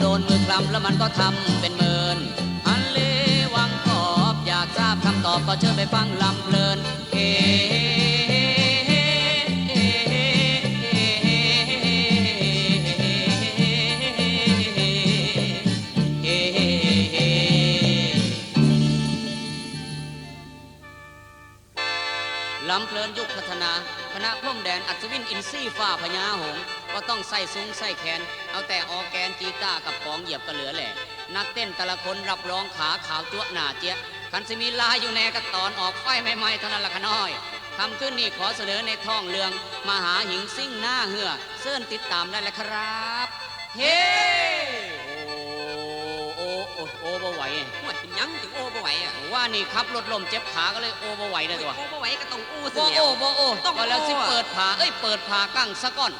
โดนมือคลำแล้วมันก็ทำเป็นเมินอันเลวังขอบอยากทราบคำตอบก็เชิญไปฟังลำเพลินเอลำเพลินยุคพัฒนา คณะพรมแดนอัศวินอินซี่ฟ้าพญาหงก็ต้องใส่ซุ้งใส่แขน เอาแต่ออแกนกีตาร์กับกองเหยียบก็เหลือแหละนักเต้นแต่ละคนรับรองขาขาวจั่วหน้าเจี๊ยคันสิมีลายอยู่แน่ก็ตอนออกไฟใหม่ๆเท่านั้นละขะน้อยคำขึ้นนี่ขอเสนอในท้องเรือง มหาหิงซิ่งหน้าเหือเสิร์นติดตามได้เลยครับ เฮ้ โอ้โอ้โอ้โอ้บ่ไหวห่วยเป็นหยังถึงโอ้บ่ไหวอะว่านี่ขับรถล่มเจ็บขาก็เลยโอ้บ่ไหวเลยตัวโอ้บ่ไหวก็ต้องอู้สิโบแล้โอวโบโอต้องก็แล้วสิเปิดผาเอ้ยเปิดผากั้งซะก่อน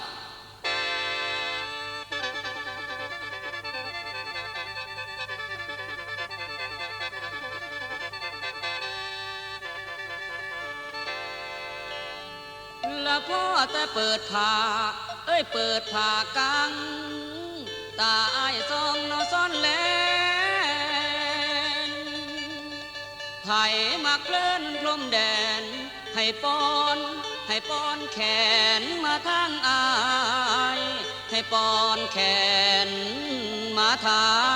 แล้วพ่อแต่เปิดผาเอ้ยเปิดผากังตาอายซองนอซอ ไผ่มาเคลื่อนพรมแดน ให้ป้อน ให้ป้อนแขนมาทางอาย ให้ป้อนแขนมาทาง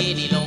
าย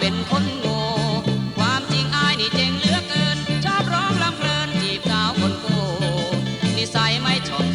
เป็นคนโง่ความจริงอายนี่เจ๋งเหลือเกิน ชอบร้องลำเพลินจีบสาวคนโกนิสัยไม่ชอบ